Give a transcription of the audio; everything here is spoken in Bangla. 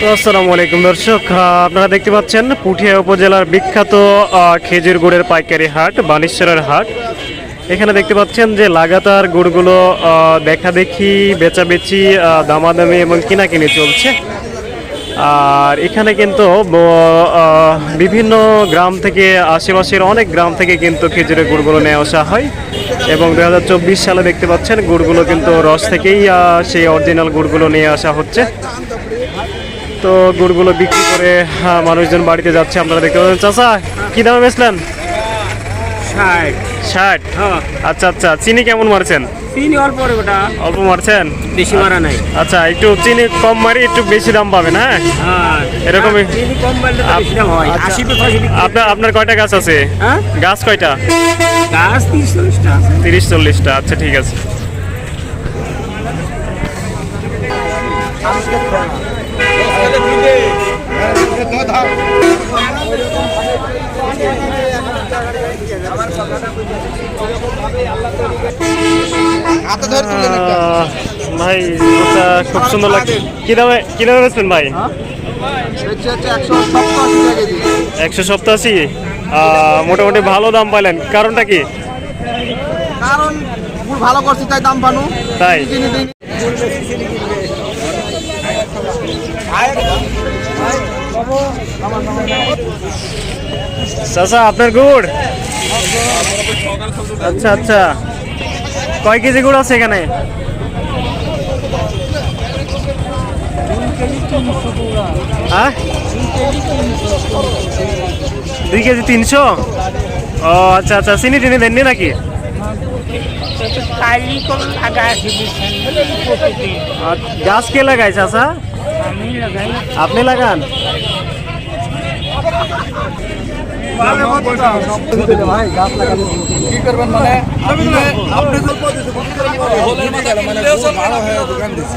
তো আসসালামু আলাইকুম দর্শক আপনারা দেখতে পাচ্ছেন পুঠিয়া উপজেলার বিখ্যাত খেজুর গুড়ের পাইকারি হাট বানেশ্বরের হাট। এখানে দেখতে পাচ্ছেন যে লাগাতার গুড়গুলো দেখা দেখি, বেচাবেচি দামাদামি এবং কিনাকিনি চলছে। আর এখানে কিন্তু বিভিন্ন গ্রাম থেকে, আশেপাশের অনেক গ্রাম থেকে কিন্তু খেজুরের গুড়গুলো নিয়ে আসা হয়। এবং দু হাজার চব্বিশ সালে দেখতে পাচ্ছেন, গুড়গুলো কিন্তু রস থেকেই সেই অরিজিনাল গুড়গুলো নিয়ে আসা হচ্ছে। তো গুড়গুলো বিক্রি করে মানুষজন বাড়িতে যাচ্ছে, আপনারা দেখতে পাচ্ছেন। চাষা কী দামে বেচলেন? ষাট। ষাট? হ্যাঁ। আচ্ছা আচ্ছা। চিনি কেমন মারছেন? চিনি অল্প ওটা অল্প মারছেন? বেশি মারা নাই। আচ্ছা একটু চিনি কম মারি একটু বেশি দাম পাবেন হ্যাঁ? হ্যাঁ। এরকমই। হয়। আচ্ছা। আপনার আপনার কয়টা গাছ আছে? হ্যাঁ? গাছ কয়টা? গাছ তিরিশ চল্লিশটা আছে। তিরিশ চল্লিশটা। আচ্ছা ঠিক আছে। হাতে ভাই খুব সুন্দর লাগছে। কি দামে কি দামে বেচবেন ভাই? হচ্ছে একশো সপ্তাশি মোটামুটি ভালো দাম পাইলেন। কারণটা কি? কারণ ভালো করছি তাই দাম পানু। তাই? চিনি আপনার গুড়? আচ্ছা আচ্ছা। কয় কেজি গুড় আছে এখানে? হ্যাঁ? দুই কেজি তিনশো? ও আচ্ছা আচ্ছা। চিনি টিনি দেননি নাকি? গাছ কে লাগাই চাচা? আমি লাগাই আপনি লাগান। কি করবেন মানে আপনি আপনি মানে ভালো হয়ে দোকান দিচ্ছি